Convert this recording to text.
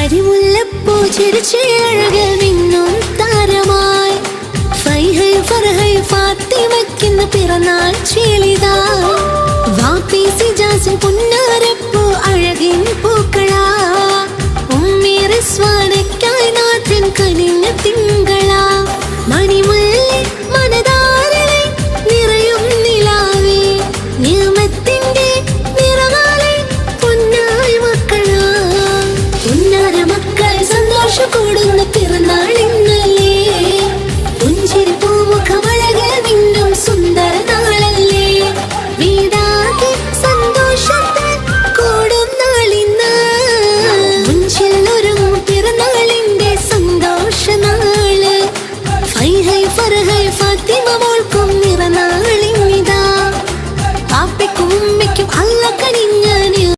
കരിമുല്ലപ്പൂ ചിരിച്ച് അഴകൽ മിന്നും താരമായി ഫൈഹൈ ഫർഹൈ ഫാത്തിമയ്ക്കിന്ന് പിറന്നാൾ ചീളിതാ വാപ്പി സിജാസും പുന്നാര തൊടുന്ന പിറന്നാളിന്നല്ലേ പുഞ്ചിരി പൂമുഖമഴകൾ മിന്നും സുന്ദര വീടാകെ സന്തോഷത്തിൽ കൂടും നാളിന്ന് മുഞ്ചിൽ ഒരുങ്ങും പിറന്നാളിന്റെ സന്തോഷ ഹൈ ഫർഹൈ